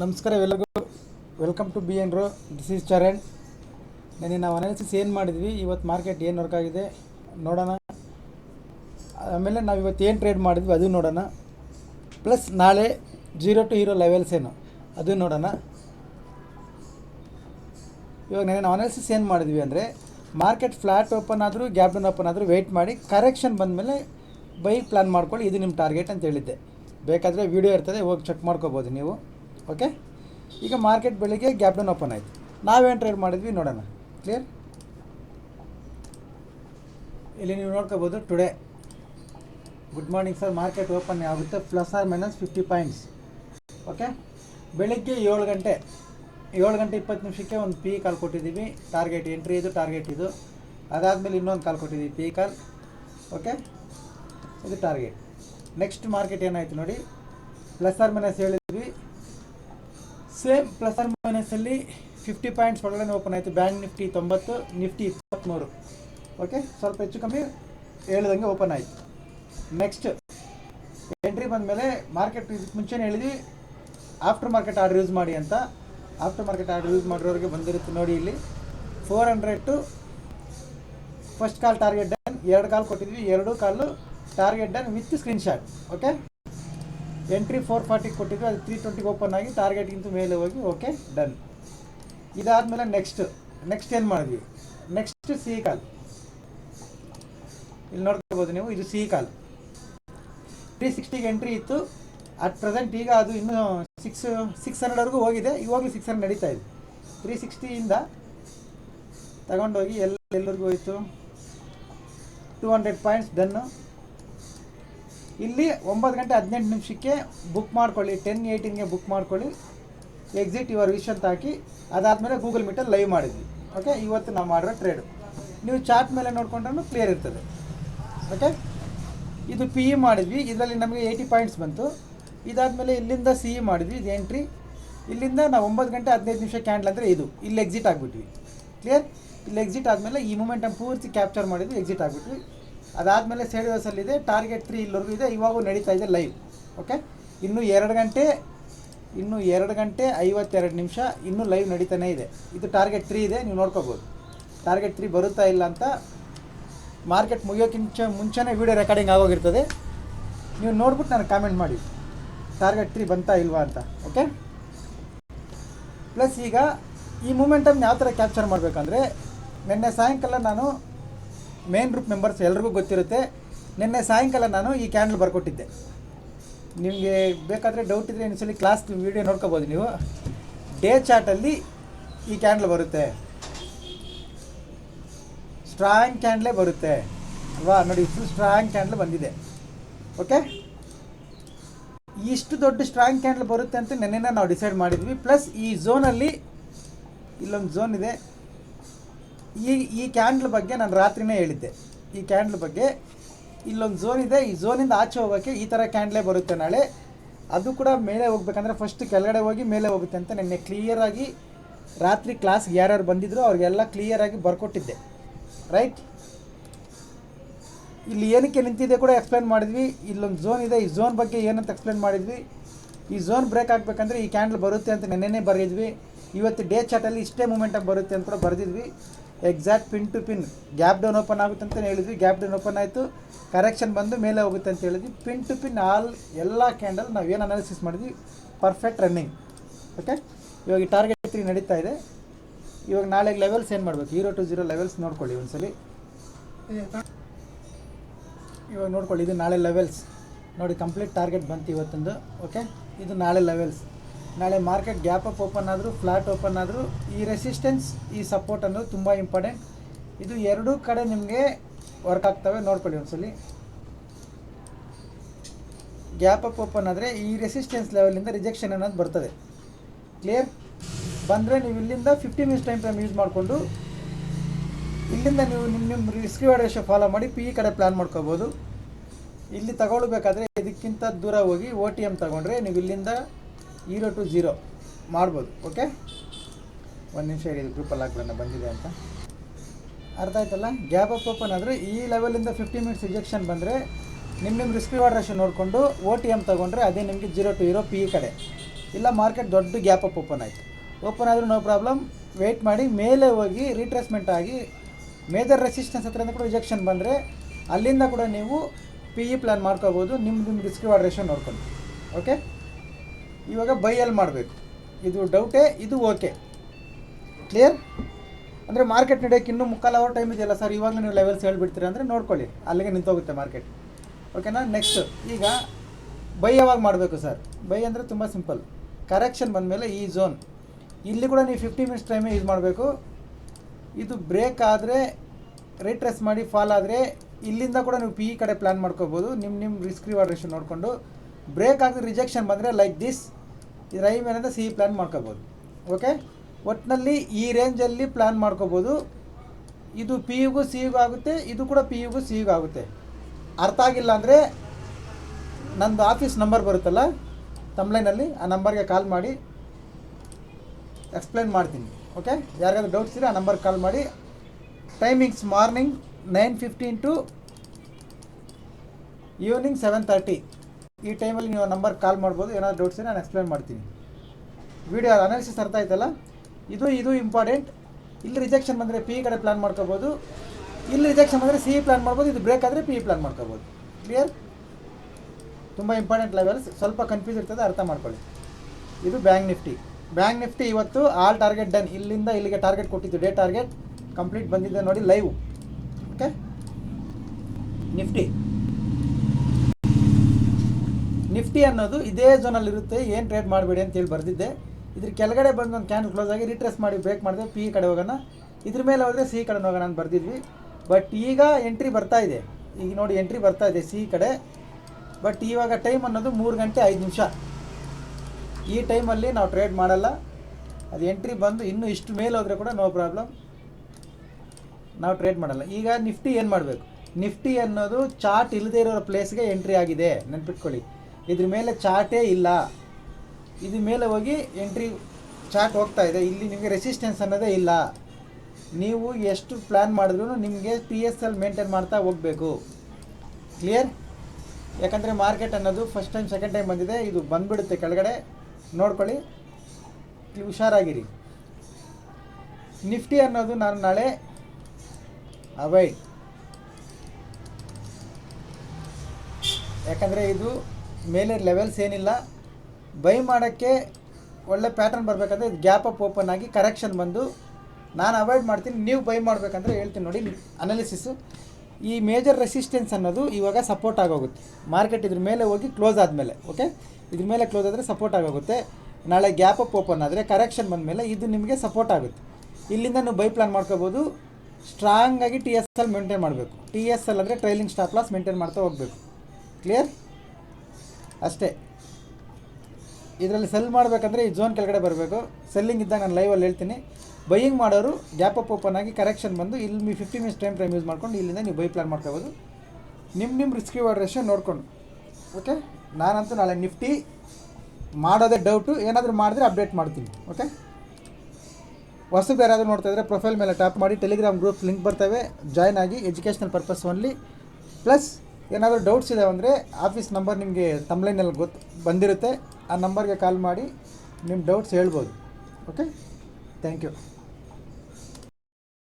ನಮಸ್ಕಾರ ಎಲ್ಲರಿಗೂ. Welcome to B N row this is Charan ನೆನ್ನೆ ನಾವು ಅನಾಲಿಸಿಸ್ ಏನು ಮಾಡಿದ್ವಿ, ಇವತ್ತು ಮಾರ್ಕೆಟ್ ಏನು ವರ್ಕ್ ಆಗಿದೆ ನೋಡೋಣ. ಆಮೇಲೆ ನಾವು ಇವತ್ತು ಏನು ಟ್ರೇಡ್ ಮಾಡಿದ್ವಿ ಅದು ನೋಡೋಣ. ಪ್ಲಸ್ ನಾಳೆ ಜೀರೋ ಟು ಹೀರೋ ಲೆವೆಲ್ಸ್ ಏನು, ಅದು ನೋಡೋಣ. ಇವಾಗ ನೆನೆ ನಾವು ಅನಾಲಿಸಿಸ್ ಏನು ಮಾಡಿದ್ವಿ ಅಂದರೆ ಮಾರ್ಕೆಟ್ ಫ್ಲಾಟ್ ಓಪನ್ ಆದರೂ ಗ್ಯಾಪ್ ಡೌನ್ ಓಪನ್ ಆದರೂ ವೆಯ್ಟ್ ಮಾಡಿ ಕರೆಕ್ಷನ್ ಬಂದ ಮೇಲೆ ಬೈ ಪ್ಲ್ಯಾನ್ ಮಾಡ್ಕೊಳ್ಳಿ, ಇದು ನಿಮ್ಮ ಟಾರ್ಗೆಟ್ ಅಂತ ಹೇಳಿದ್ದೆ. ಬೇಕಾದರೆ ವಿಡಿಯೋ ಇರ್ತದೆ, ಹೋಗಿ ಚೆಕ್ ಮಾಡ್ಕೋಬೋದು ನೀವು. ಓಕೆ? ಈಗ ಮಾರ್ಕೆಟ್ ಬೆಳಿಗ್ಗೆ ಗ್ಯಾಪ್ ಡೌನ್ ಓಪನ್ ಆಯಿತು. ನಾವೇನು ಟ್ರೇಡ್ ಮಾಡಿದ್ವಿ ನೋಡೋಣ. ಕ್ಲಿಯರ್? ಇಲ್ಲಿ ನೀವು ನೋಡ್ಕೋಬೋದು today. Good morning sir, market open ಆಗುತ್ತೆ. Plus or minus fifty points. Okay? ಬೆಳಿಗ್ಗೆ ಏಳು ಗಂಟೆ ಏಳು ಗಂಟೆ ಇಪ್ಪತ್ತು ನಿಮಿಷಕ್ಕೆ ಒಂದು ಪಿ ಕಾಲ್ ಕೊಟ್ಟಿದ್ದೀವಿ. ಟಾರ್ಗೆಟ್ ಎಂಟ್ರಿ ಇದು ಟಾರ್ಗೆಟ್ ಇದು. ಅದಾದಮೇಲೆ ಇನ್ನೊಂದು ಕಾಲ್ ಕೊಟ್ಟಿದ್ದೀವಿ ಪಿ ಕಾಲ್ ಓಕೆ? ಇದು ಟಾರ್ಗೆಟ್ ನೆಕ್ಸ್ಟ್ ಮಾರ್ಕೆಟ್ ಏನಾಯಿತು ನೋಡಿ. ಪ್ಲಸ್ ಆರ್ ಮೈನಸ್ ಹೇಳಿದ್ವಿ ಸೇಮ್ ಪ್ಲಸ್ ಆರ್ ಮೈನಸಲ್ಲಿ ಫಿಫ್ಟಿ ಪಾಯಿಂಟ್ಸ್ ಒಳಗಡೆ ಓಪನ್ ಆಯಿತು. ಬ್ಯಾಂಕ್ ನಿಫ್ಟಿ ತೊಂಬತ್ತು ನಿಫ್ಟಿ ಇಪ್ಪತ್ತ್ಮೂರು ಓಕೆ ಸ್ವಲ್ಪ ಹೆಚ್ಚು ಕಮ್ಮಿ ಹೇಳಿದಂಗೆ ಓಪನ್ ಆಯಿತು. ನೆಕ್ಸ್ಟ್ ಎಂಟ್ರಿ ಬಂದಮೇಲೆ ಮಾರ್ಕೆಟ್ ಇದಕ್ಕೆ ಮುಂಚೆನೇ ಹೇಳಿದ್ವಿ. ಆಫ್ಟರ್ ಮಾರ್ಕೆಟ್ ಆರ್ಡರ್ ಯೂಸ್ ಮಾಡಿ ಅಂತ. ಆಫ್ಟರ್ ಮಾರ್ಕೆಟ್ ಆರ್ಡರ್ ಯೂಸ್ ಮಾಡಿರೋರಿಗೆ ಬಂದಿರುತ್ತೆ ನೋಡಿ ಇಲ್ಲಿ. Four hundred two first call target done ಎರಡು ಕಾಲ್ ಕೊಟ್ಟಿದ್ವಿ. ಎರಡು call target done with screenshot okay entry four ಫಾರ್ಟಿಗೆ ಕೊಟ್ಟಿದ್ವಿ ಅದು ತ್ರೀ ಟ್ವೆಂಟಿಗೆ ಓಪನ್ ಆಗಿ ಟಾರ್ಗೆಟ್ಗಿಂತ ಮೇಲೆ ಹೋಗಿ ಓಕೆ ಡನ್ ಇದಾದಮೇಲೆ ನೆಕ್ಸ್ಟ್ ನೆಕ್ಸ್ಟ್ ಏನು ಮಾಡಿದ್ವಿ? ನೆಕ್ಸ್ಟ್ ಸಿ ಕಾಲ್ ಇಲ್ಲಿ ನೋಡ್ಕೋಬೋದು ನೀವು, ಇದು ಸಿ ಕಾಲ್ ತ್ರೀ ಸಿಕ್ಸ್ಟಿಗೆ ಎಂಟ್ರಿ ಇತ್ತು. ಅಟ್ ಪ್ರೆಸೆಂಟ್ ಈಗ ಅದು ಇನ್ನೂ ಸಿಕ್ಸ್ ಸಿಕ್ಸ್ ಹಂಡ್ರೆಡ್ವರೆಗೂ ಹೋಗಿದೆ. ಇವಾಗಲೂ ಸಿಕ್ಸ್ ಹಂಡ್ರೆಡ್ ನಡೀತಾ ಇದೆ. ತ್ರೀ ಸಿಕ್ಸ್ಟಿಯಿಂದ ತಗೊಂಡೋಗಿ ಎಲ್ಲ ಎಲ್ಲರಿಗೂ ಹೋಯಿತು? ಟೂ ಹಂಡ್ರೆಡ್ ಪಾಯಿಂಟ್ಸ್ ಡನ್ನು ಇಲ್ಲಿ ಒಂಬತ್ತು ಗಂಟೆ ಹದಿನೆಂಟು ನಿಮಿಷಕ್ಕೆ ಬುಕ್ ಮಾಡ್ಕೊಳ್ಳಿ ಟೆನ್ ಏಯ್ಟೀನ್ಗೆ ಬುಕ್ ಮಾಡ್ಕೊಳ್ಳಿ ಎಕ್ಸಿಟ್ ಯುವರ್ ವಿಶ್ ಅಂತ ಹಾಕಿ, ಅದಾದಮೇಲೆ ಗೂಗಲ್ ಮೀಟಲ್ಲಿ ಲೈವ್ ಮಾಡಿದ್ವಿ. ಓಕೆ ಇವತ್ತು ನಾವು ಮಾಡಿರೋ ಟ್ರೇಡು ನೀವು ಚಾರ್ಟ್ ಮೇಲೆ ನೋಡ್ಕೊಂಡ್ರೂ ಕ್ಲಿಯರ್ ಇರ್ತದೆ. ಓಕೆ ಇದು ಪಿ ಇ ಮಾಡಿದ್ವಿ. ಇದರಲ್ಲಿ ನಮಗೆ ಏಯ್ಟಿ ಪಾಯಿಂಟ್ಸ್ ಬಂತು. ಇದಾದಮೇಲೆ ಇಲ್ಲಿಂದ ಸಿ ಇ ಮಾಡಿದ್ವಿ. ಇದು ಎಂಟ್ರಿ ಇಲ್ಲಿಂದ ನಾವು ಒಂಬತ್ತು ಗಂಟೆ ಹದಿನೈದು ನಿಮಿಷ ಕ್ಯಾಂಡಲ್ ಅಂದರೆ ಇದು. ಇಲ್ಲಿ ಎಕ್ಸಿಟ್ ಆಗಿಬಿಟ್ವಿ. ಕ್ಲಿಯರ್ ಇಲ್ಲಿ ಎಕ್ಸಿಟ್ ಆದಮೇಲೆ ಈ ಮೂಮೆಂಟನ್ನು ಪೂರ್ತಿ ಕ್ಯಾಪ್ಚರ್ ಮಾಡಿದ್ವಿ ಎಕ್ಸಿಟ್ ಆಗಿಬಿಟ್ವಿ. ಅದಾದಮೇಲೆ ಇದೆ ಟಾರ್ಗೆಟ್ ತ್ರೀ ಇಲ್ಲಿವರೆಗೂ ಇದೆ, ಇವಾಗೂ ನಡೀತಾ ಇದೆ ಲೈವ್ ಓಕೆ ಇನ್ನು ಎರಡು ಗಂಟೆ, ಇನ್ನು ಎರಡು ಗಂಟೆ ಐವತ್ತೆರಡು ನಿಮಿಷ ಇನ್ನೂ ಲೈವ್ ನಡೀತಾನೇ ಇದೆ. ಇದು ಟಾರ್ಗೆಟ್ ತ್ರೀ ಇದೆ, ನೀವು ನೋಡ್ಕೋಬೋದು. ಟಾರ್ಗೆಟ್ ತ್ರೀ ಬರುತ್ತಾ ಇಲ್ಲ ಅಂತ ಮಾರ್ಕೆಟ್ ಮುಗಿಯೋಕ್ಕಿಂತ ಮುಂಚೆನೇ ವೀಡಿಯೋ ರೆಕಾರ್ಡಿಂಗ್ ಆಗೋಗಿರ್ತದೆ. ನೀವು ನೋಡ್ಬಿಟ್ಟು ನನಗೆ ಕಾಮೆಂಟ್ ಮಾಡಿ. ಟಾರ್ಗೆಟ್ ತ್ರೀ ಬಂತಾ ಇಲ್ವಾ ಅಂತ ಓಕೆ ಪ್ಲಸ್ ಈಗ ಈ ಮೂಮೆಂಟನ್ನು ಯಾವ ಥರ ಕ್ಯಾಪ್ಚರ್ ಮಾಡಬೇಕಂದ್ರೆ, ನಿನ್ನೆ ಸಾಯಂಕಾಲ ನಾನು ಮೇನ್ ಗ್ರೂಪ್ ಮೆಂಬರ್ಸ್ ಎಲ್ರಿಗೂ ಗೊತ್ತಿರುತ್ತೆ. ನಿನ್ನೆ ಸಾಯಂಕಾಲ ನಾನು ಈ ಕ್ಯಾಂಡಲ್ ಬರ್ಕೊಟ್ಟಿದ್ದೆ. ನಿಮಗೆ ಬೇಕಾದರೆ ಡೌಟ್ ಇದ್ದರೆ ಇನ್ನೊಂದ್ಸಲಿ ಕ್ಲಾಸ್ ವೀಡಿಯೋ ನೋಡ್ಕೋಬೋದು ನೀವು. ಡೇ ಚಾರ್ಟಲ್ಲಿ ಈ ಕ್ಯಾಂಡಲ್ ಬರುತ್ತೆ. ಸ್ಟ್ರಾಂಗ್ ಕ್ಯಾಂಡ್ಲೇ ಬರುತ್ತೆ. ಅಲ್ವಾ? ನೋಡಿ ಫುಲ್ ಸ್ಟ್ರಾಂಗ್ ಕ್ಯಾಂಡಲ್ ಬಂದಿದೆ. ಓಕೆ ಇಷ್ಟು ದೊಡ್ಡ ಸ್ಟ್ರಾಂಗ್ ಕ್ಯಾಂಡಲ್ ಬರುತ್ತೆ ಅಂತ ನೆನ್ನೆ ನಾವು ಡಿಸೈಡ್ ಮಾಡಿದ್ವಿ. ಪ್ಲಸ್ ಈ ಝೋನಲ್ಲಿ ಇಲ್ಲೊಂದು ಝೋನ್ ಇದೆ. ಈ ಈ ಕ್ಯಾಂಡ್ಲ್ ಬಗ್ಗೆ ನಾನು ರಾತ್ರಿನೇ ಹೇಳಿದ್ದೆ. ಈ ಕ್ಯಾಂಡ್ಲ್ ಬಗ್ಗೆ ಇಲ್ಲೊಂದು ಝೋನ್ ಇದೆ. ಈ ಝೋನಿಂದ ಆಚೆ ಹೋಗೋಕ್ಕೆ ಈ ಥರ ಕ್ಯಾಂಡ್ಲೇ ಬರುತ್ತೆ ನಾಳೆ. ಅದು ಕೂಡ ಮೇಲೆ ಹೋಗ್ಬೇಕಂದ್ರೆ ಫಸ್ಟ್ ಕೆಳಗಡೆ ಹೋಗಿ ಮೇಲೆ ಹೋಗುತ್ತೆ ಅಂತ ನಿನ್ನೆ ಕ್ಲಿಯರಾಗಿ ರಾತ್ರಿ ಕ್ಲಾಸ್ಗೆ ಯಾರ್ಯಾರು ಬಂದಿದ್ರು ಅವ್ರಿಗೆಲ್ಲ ಕ್ಲಿಯರಾಗಿ ಬರ್ಕೊಟ್ಟಿದ್ದೆ. ರೈಟ್ ಇಲ್ಲಿ ಏನಕ್ಕೆ ನಿಂತಿದೆ ಕೂಡ ಎಕ್ಸ್ಪ್ಲೇನ್ ಮಾಡಿದ್ವಿ. ಇಲ್ಲೊಂದು ಝೋನ್ ಇದೆ. ಈ ಝೋನ್ ಬಗ್ಗೆ ಏನಂತ ಎಕ್ಸ್ಪ್ಲೇನ್ ಮಾಡಿದ್ವಿ. ಈ ಝೋನ್ ಬ್ರೇಕ್ ಆಗಬೇಕಂದ್ರೆ ಈ ಕ್ಯಾಂಡಲ್ ಬರುತ್ತೆ ಅಂತ ನೆನ್ನೆನೇ ಬರೆದಿದ್ವಿ. ಇವತ್ತು ಡೇ ಚಾಟಲ್ಲಿ ಇಷ್ಟೇ ಮೂಮೆಂಟಾಗಿ ಬರುತ್ತೆ ಅಂತ ಕೂಡ ಬರೆದಿದ್ವಿ. Exact pin to pin gap down open ಆಗುತ್ತೆ ಅಂತ ಹೇಳಿದ್ವಿ. ಗ್ಯಾಪ್ ಡೌನ್ ಓಪನ್ ಆಯಿತು. ಕರೆಕ್ಷನ್ ಬಂದು ಮೇಲೆ ಹೋಗುತ್ತೆ ಅಂತ ಹೇಳಿದ್ವಿ. ಪಿನ್ ಟು ಪಿನ್ ಆಲ್ ಎಲ್ಲ ಕ್ಯಾಂಡಲ್ ನಾವು ಏನು ಅನಾಲಿಸಿಸ್ ಮಾಡಿದ್ವಿ? ಪರ್ಫೆಕ್ಟ್ ರನ್ನಿಂಗ್ ಓಕೆ ಇವಾಗ ಟಾರ್ಗೆಟ್ ತ್ರೀ ನಡೀತಾ ಇದೆ. ಇವಾಗ ನಾಳೆ ಲೆವೆಲ್ಸ್ ಏನು ಮಾಡಬೇಕು? ಜೀರೋ ಟು ಜೀರೋ ಲೆವೆಲ್ಸ್ ನೋಡ್ಕೊಳ್ಳಿ ಒಂದ್ಸಲಿ. ಇವಾಗ ನೋಡ್ಕೊಳ್ಳಿ, ಇದು ನಾಳೆ ಲೆವೆಲ್ಸ್ ನೋಡಿ ಕಂಪ್ಲೀಟ್ ಟಾರ್ಗೆಟ್ ಬಂತು ಇವತ್ತೊಂದು. ಓಕೆ ಇದು ನಾಳೆ ಲೆವೆಲ್ಸ್ ನಾಳೆ ಮಾರ್ಕೆಟ್ ಗ್ಯಾಪ್ ಅಪ್ ಓಪನ್ ಆದರೂ ಫ್ಲಾಟ್ ಓಪನ್ ಆದರೂ, ಈ ರೆಸಿಸ್ಟೆನ್ಸ್ ಈ ಸಪೋರ್ಟ್ ಅನ್ನೋದು ತುಂಬ ಇಂಪಾರ್ಟೆಂಟ್ ಇದು ಎರಡೂ ಕಡೆ ನಿಮಗೆ ವರ್ಕ್ ಆಗ್ತವೆ, ನೋಡ್ಕೊಳ್ಳಿ ಒಂದ್ಸಲಿ. ಗ್ಯಾಪ್ ಅಪ್ ಓಪನ್ ಆದರೆ ಈ ರೆಸಿಸ್ಟೆನ್ಸ್ ಲೆವೆಲಿಂದ ರಿಜೆಕ್ಷನ್ ಅನ್ನೋದು ಬರ್ತದೆ. ಕ್ಲಿಯರ್ ಬಂದರೆ ನೀವು ಇಲ್ಲಿಂದ fifty minutes time time use ಮಾಡಿಕೊಂಡು, ಇಲ್ಲಿಂದ ನೀವು ನಿಮ್ಮ ನಿಮ್ಮ ರಿಸ್ಕ್ ರೇಷೋ ಫಾಲೋ ಮಾಡಿ ಪಿ ಇ ಕಡೆ ಪ್ಲ್ಯಾನ್ ಮಾಡ್ಕೋಬೋದು. ಇಲ್ಲಿ ತಗೊಳ್ಬೇಕಾದ್ರೆ ಇದಕ್ಕಿಂತ ದೂರ ಹೋಗಿ ಓ ಟಿ ಎಂ ತೊಗೊಂಡ್ರೆ ನೀವು ಇಲ್ಲಿಂದ ಜೀರೋ ಟು ಜೀರೋ ಮಾಡ್ಬೋದು ಓಕೆ ಒಂದು ನಿಮಿಷ ಇದು ಗ್ರೂಪಲ್ಲಿ ಹಾಕ್ಬಿಡೋಣ, ಬಂದಿದೆ ಅಂತ. ಅರ್ಥ ಆಯ್ತಲ್ಲ? ಗ್ಯಾಪ್ ಅಪ್ ಓಪನ್ ಆದರೆ ಈ ಲೆವೆಲಿಂದ ಫಿಫ್ಟಿ ಮಿನಿಟ್ಸ್ ರಿಜೆಕ್ಷನ್ ಬಂದರೆ ನಿಮ್ಮ ನಿಮ್ಮ ರಿಸ್ಕ್ ರಿವಾರ್ಡ್ ರೇಷನ್ ನೋಡಿಕೊಂಡು ಓ ಟಿ ಎಂ ತೊಗೊಂಡ್ರೆ ಅದೇ ನಿಮಗೆ ಜೀರೋ ಟು ಇರೋ ಪಿ ಇ ಕಡೆ. ಇಲ್ಲ ಮಾರ್ಕೆಟ್ ದೊಡ್ಡ ಗ್ಯಾಪ್ ಅಪ್ ಓಪನ್ ಆಯಿತು. ಓಪನ್ ಆದರೂ ನೋ ಪ್ರಾಬ್ಲಮ್ ವೆಯ್ಟ್ ಮಾಡಿ, ಮೇಲೆ ಹೋಗಿ ರೀಟ್ರೆಸ್ಮೆಂಟ್ ಆಗಿ ಮೇಜರ್ ರೆಸಿಸ್ಟೆನ್ಸ್ ಹತ್ರದಿಂದ ಕೂಡ ರಿಜೆಕ್ಷನ್ ಬಂದರೆ ಅಲ್ಲಿಂದ ಕೂಡ ನೀವು ಪಿ ಇ ಪ್ಲ್ಯಾನ್ ಮಾಡ್ಕೋಬೋದು ನಿಮ್ಮ ನಿಮ್ಮ ರಿಸ್ಕ್ ರಿವಾರ್ಡ್ ರೇಷನ್ ನೋಡ್ಕೊಂಡು ಓಕೆ ಇವಾಗ ಬೈಯಲ್ಲಿ ಮಾಡಬೇಕು. ಇದು ಡೌಟೇ ಇದು ಓಕೆ ಕ್ಲಿಯರ್ ಅಂದರೆ ಮಾರ್ಕೆಟ್ ನಡೆಯೋಕ್ಕೆ ಇನ್ನೂ ಮುಕ್ಕಾಲು ಅವರ್ ಟೈಮ್ ಇದೆಯಲ್ಲ ಸರ್ ಇವಾಗ ನೀವು ಲೆವೆಲ್ಸ್ ಹೇಳಿಬಿಡ್ತೀರ ಅಂದರೆ ನೋಡ್ಕೊಳ್ಳಿ. ಅಲ್ಲಿಗೆ ನಿಂತೋಗುತ್ತೆ ಮಾರ್ಕೆಟ್ ಓಕೆನಾ ನೆಕ್ಸ್ಟ್ ಈಗ ಬೈ ಯಾವಾಗ ಮಾಡಬೇಕು ಸರ್ ಬೈ ಅಂದರೆ ತುಂಬ ಸಿಂಪಲ್ ಕರೆಕ್ಷನ್ ಬಂದಮೇಲೆ ಈ ಝೋನ್ ಇಲ್ಲಿ ಕೂಡ ನೀವು ಫಿಫ್ಟಿ ಮಿನಿಟ್ಸ್ ಟೈಮೇ ಯೂಸ್ ಮಾಡಬೇಕು. ಇದು ಬ್ರೇಕ್ ಆದರೆ ರಿಟ್ರೆಸ್ ಮಾಡಿ ಫಾಲ್ ಆದರೆ, ಇಲ್ಲಿಂದ ಕೂಡ ನೀವು ಪಿ ಇ ಕಡೆ ಪ್ಲ್ಯಾನ್ ಮಾಡ್ಕೋಬೋದು. ನಿಮ್ಮ ನಿಮ್ಮ ರಿಸ್ಕ್ ರಿವಾರ್ಡ್ ರೇಷನ್ ನೋಡಿಕೊಂಡು. ಬ್ರೇಕ್ ಆಗದೆ ರಿಜೆಕ್ಷನ್ ಬಂದರೆ ಲೈಕ್ ದಿಸ್ ಇದು ರೈ ಸಿ ಪ್ಲ್ಯಾನ್ ಮಾಡ್ಕೋಬೋದು. ಓಕೆ ಒಟ್ಟಿನಲ್ಲಿ ಈ ರೇಂಜಲ್ಲಿ ಪ್ಲ್ಯಾನ್ ಮಾಡ್ಕೋಬೋದು. ಇದು ಪಿ ಯುಗೂ ಸಿ ಯುಗೂ ಆಗುತ್ತೆ, ಇದು ಕೂಡ ಪಿ ಯುಗೂ ಸಿ ಯುಗೂ ಆಗುತ್ತೆ. ಅರ್ಥ ಆಗಿಲ್ಲ ಅಂದರೆ ನಂದು ಆಫೀಸ್ ನಂಬರ್ ಬರುತ್ತಲ್ಲ, ತಮ್ಲೈನಲ್ಲಿ ಆ ನಂಬರ್ಗೆ ಕಾಲ್ ಮಾಡಿ ಎಕ್ಸ್ಪ್ಲೈನ್ ಮಾಡ್ತೀನಿ. ಓಕೆ ಯಾರಿಗಾದ್ರೂ ಡೌಟ್ಸ್ ಇದ್ರೆ ಆ ನಂಬರ್ಗೆ ಕಾಲ್ ಮಾಡಿ. Timings morning nine fifteen to evening seven thirty ಈ ಟೈಮಲ್ಲಿ ನೀವು ನಂಬರ್ ಕಾಲ್ ಮಾಡ್ಬೋದು, ಏನಾದ್ರು ಡೌಟ್ಸ್ ನಾನು ಎಕ್ಸ್ಪ್ಲೇನ್ ಮಾಡ್ತೀನಿ. ವಿಡಿಯೋ ಅನಾಲಿಸಿಸ್ ಅರ್ಥ ಆಯ್ತಲ್ಲ? ಇದು ಇದು ಇಂಪಾರ್ಟೆಂಟ್ ಇಲ್ಲಿ ರಿಜೆಕ್ಷನ್ ಬಂದರೆ ಪಿ ಕಡೆ ಪ್ಲ್ಯಾನ್ ಮಾಡ್ಕೋಬೋದು. ಇಲ್ಲಿ ರಿಜೆಕ್ಷನ್ ಬಂದರೆ ಸಿ ಪ್ಲ್ಯಾನ್ ಮಾಡ್ಬೋದು. ಇದು ಬ್ರೇಕ್ ಆದರೆ ಪಿ ಪ್ಲ್ಯಾನ್ ಮಾಡ್ಕೋಬೋದು. ಕ್ಲಿಯರ್ ತುಂಬ ಇಂಪಾರ್ಟೆಂಟ್ ಲೆವೆಲ್ಸ್ ಸ್ವಲ್ಪ ಕನ್ಫ್ಯೂಸ್ ಇರ್ತದೆ, ಅರ್ಥ ಮಾಡ್ಕೊಳ್ಳಿ. ಇದು ಬ್ಯಾಂಕ್ ನಿಫ್ಟಿ ಬ್ಯಾಂಕ್ ನಿಫ್ಟಿ ಇವತ್ತು ಆಲ್ ಟಾರ್ಗೆಟ್ ಡನ್ ಇಲ್ಲಿಂದ ಇಲ್ಲಿಗೆ ಟಾರ್ಗೆಟ್ ಕೊಟ್ಟಿದ್ದು ಡೇ ಟಾರ್ಗೆಟ್ ಕಂಪ್ಲೀಟ್ ಬಂದಿದೆ ನೋಡಿ ಲೈವ್ ಓಕೆ ನಿಫ್ಟಿ ನಿಫ್ಟಿ ಅನ್ನೋದು ಇದೇ ಝೋನಲ್ಲಿ ಇರುತ್ತೆ, ಏನು ಟ್ರೇಡ್ ಮಾಡಬೇಡಿ ಅಂತ ಹೇಳಿ ಬರೆದಿದ್ದೆ. ಇದ್ರ ಕೆಳಗಡೆ ಬಂದು ಒಂದು ಕ್ಯಾನ್ ಕ್ಲೋಸ್ ಆಗಿ ರಿಟ್ರೆಸ್ ಮಾಡಿ ಬ್ರೇಕ್ ಮಾಡಿದೆ ಪಿ ಕಡೆ ಹೋಗೋಣ. ಇದ್ರ ಮೇಲೆ ಹೋದರೆ ಸಿ ಕಡೆ ಹೋಗೋಣ ಅಂತ ಬರ್ದಿದ್ವಿ. ಬಟ್ ಈಗ ಎಂಟ್ರಿ ಬರ್ತಾ ಇದೆ. ಈಗ ನೋಡಿ ಎಂಟ್ರಿ ಬರ್ತಾ ಇದೆ ಸಿ ಕಡೆ. ಬಟ್ ಇವಾಗ ಟೈಮ್ ಅನ್ನೋದು ಮೂರು ಗಂಟೆ ಐದು ನಿಮಿಷ. ಈ ಟೈಮಲ್ಲಿ ನಾವು ಟ್ರೇಡ್ ಮಾಡಲ್ಲ. ಅದು ಎಂಟ್ರಿ ಬಂದು ಇನ್ನೂ ಇಷ್ಟು ಮೇಲೆ ಹೋದರೆ ಕೂಡ ನೋ ಪ್ರಾಬ್ಲಮ್ ನಾವು ಟ್ರೇಡ್ ಮಾಡಲ್ಲ. ಈಗ ನಿಫ್ಟಿ ಏನು ಮಾಡಬೇಕು? ನಿಫ್ಟಿ ಅನ್ನೋದು ಚಾರ್ಟ್ ಇಲ್ಲದೇ ಇರೋ ಪ್ಲೇಸ್ಗೆ ಎಂಟ್ರಿ ಆಗಿದೆ. ನೆನ್ಪಿಟ್ಕೊಳ್ಳಿ. ಇದ್ರ ಮೇಲೆ ಚಾರ್ಟೇ ಇಲ್ಲ. ಇದ್ರ ಮೇಲೆ ಹೋಗಿ ಎಂಟ್ರಿ ಚಾರ್ಟ್ ಹೋಗ್ತಾ ಇದೆ. ಇಲ್ಲಿ ನಿಮಗೆ ರೆಸಿಸ್ಟೆನ್ಸ್ ಅನ್ನೋದೇ ಇಲ್ಲ. ನೀವು ಎಷ್ಟು ಪ್ಲ್ಯಾನ್ ಮಾಡಿದ್ರು ನಿಮಗೆ ಪಿ ಎಸ್ ಎಲ್ ಮೇಂಟೈನ್ ಮಾಡ್ತಾ ಹೋಗಬೇಕು. ಕ್ಲಿಯರ್ ಯಾಕಂದರೆ ಮಾರ್ಕೆಟ್ ಅನ್ನೋದು ಫಸ್ಟ್ ಟೈಮ್ ಸೆಕೆಂಡ್ ಟೈಮ್ ಬಂದಿದೆ. ಇದು ಬಂದ್ಬಿಡುತ್ತೆ ಕೆಳಗಡೆ. ನೋಡ್ಕೊಳ್ಳಿ. ಹುಷಾರಾಗಿರಿ. ನಿಫ್ಟಿ ಅನ್ನೋದು ನಾನು ನಾಳೆ ಅವಾಯ್ಡ್ ಯಾಕಂದರೆ ಇದು ಮೇಲೆ ಲೆವೆಲ್ಸ್ ಏನಿಲ್ಲ ಬೈ ಮಾಡೋಕ್ಕೆ ಒಳ್ಳೆ ಪ್ಯಾಟರ್ನ್ ಬರಬೇಕಂದ್ರೆ ಇದು ಗ್ಯಾಪ್ ಅಪ್ ಓಪನ್ ಆಗಿ ಕರೆಕ್ಷನ್ ಬಂದು ನಾನು ಅವಾಯ್ಡ್ ಮಾಡ್ತೀನಿ, ನೀವು ಬೈ ಮಾಡಬೇಕಂದ್ರೆ ಹೇಳ್ತೀನಿ ನೋಡಿ ಅನಾಲಿಸಿಸು ಈ ಮೇಜರ್ ರೆಸಿಸ್ಟೆನ್ಸ್ ಅನ್ನೋದು ಇವಾಗ ಸಪೋರ್ಟ್ ಆಗೋಗುತ್ತೆ. ಮಾರ್ಕೆಟ್ ಇದ್ರ ಮೇಲೆ ಹೋಗಿ ಕ್ಲೋಸ್ ಆದಮೇಲೆ ಓಕೆ ಇದ್ರ ಮೇಲೆ ಕ್ಲೋಸ್ ಆದರೆ ಸಪೋರ್ಟ್ ಆಗೋಗುತ್ತೆ. ನಾಳೆ ಗ್ಯಾಪ್ ಅಪ್ ಓಪನ್ ಆದರೆ ಕರೆಕ್ಷನ್ ಬಂದಮೇಲೆ ಇದು ನಿಮಗೆ ಸಪೋರ್ಟ್ ಆಗುತ್ತೆ. ಇಲ್ಲಿಂದ ನೀವು ಬೈ ಪ್ಲಾನ್ ಮಾಡ್ಕೋಬೋದು. ಸ್ಟ್ರಾಂಗಾಗಿ ಟಿ ಎಸ್ ಎಲ್ ಮೇಂಟೈನ್ ಮಾಡಬೇಕು. ಟಿ ಎಸ್ ಎಲ್ ಅಂದರೆ ಟ್ರೈಲಿಂಗ್ ಸ್ಟಾಪ್ ಲಾಸ್ ಮೇಂಟೈನ್ ಮಾಡ್ತಾ ಹೋಗಬೇಕು. ಕ್ಲಿಯರ್ ಅಷ್ಟೇ. ಇದರಲ್ಲಿ ಸೆಲ್ ಮಾಡಬೇಕಂದ್ರೆ ಈ ಝೋನ್ ಕೆಳಗಡೆ ಬರಬೇಕು. ಸೆಲ್ಲಿಂಗ್ ಇದ್ದಾಗ ನಾನು ಲೈವಲ್ಲಿ ಹೇಳ್ತೀನಿ. ಬೈಯಿಂಗ್ ಮಾಡೋರು ಗ್ಯಾಪ್ ಅಪ್ ಓಪನ್ ಆಗಿ ಕರೆಕ್ಷನ್ ಬಂದು ಇಲ್ಲಿ fifty minutes time frame use ಮಾಡ್ಕೊಂಡು ಇಲ್ಲಿಂದ ನೀವು ಬೈ ಪ್ಲಾನ್ ಮಾಡ್ಕೋಬೋದು. ನಿಮ್ಮ ನಿಮ್ಮ ರಿಸ್ಕ್ ರಿವಾರ್ಡ್ ರೇಷನ್ ನೋಡ್ಕೊಂಡು. ಓಕೆ ನಾನಂತೂ ನಾಳೆ ನಿಫ್ಟಿ ಮಾಡೋದೇ ಡೌಟು ಏನಾದರೂ ಮಾಡಿದ್ರೆ ಅಪ್ಡೇಟ್ ಮಾಡ್ತೀನಿ. ಓಕೆ ಹೊಸದು ಯಾರಾದರೂ ನೋಡ್ತಾ ಇದ್ದರೆ ಪ್ರೊಫೈಲ್ ಮೇಲೆ ಟ್ಯಾಪ್ ಮಾಡಿ ಟೆಲಿಗ್ರಾಮ್ ಗ್ರೂಪ್ ಲಿಂಕ್ ಬರ್ತವೆ. ಜಾಯ್ನ್ ಆಗಿ ಎಜುಕೇಷನಲ್ ಪರ್ಪಸ್ ಓನ್ಲಿ ಪ್ಲಸ್ ಏನಾದರೂ ಡೌಟ್ಸ್ ಇದಾವೆ ಅಂದರೆ ಆಫೀಸ್ ನಂಬರ್ ನಿಮಗೆ ತಮ್ಲೈನಲ್ಲಿ ಗೊತ್ತು ಬಂದಿರುತ್ತೆ. ಆ ನಂಬರ್ಗೆ ಕಾಲ್ ಮಾಡಿ ನಿಮ್ಮ ಡೌಟ್ಸ್ ಹೇಳ್ಬೋದು. Okay thank you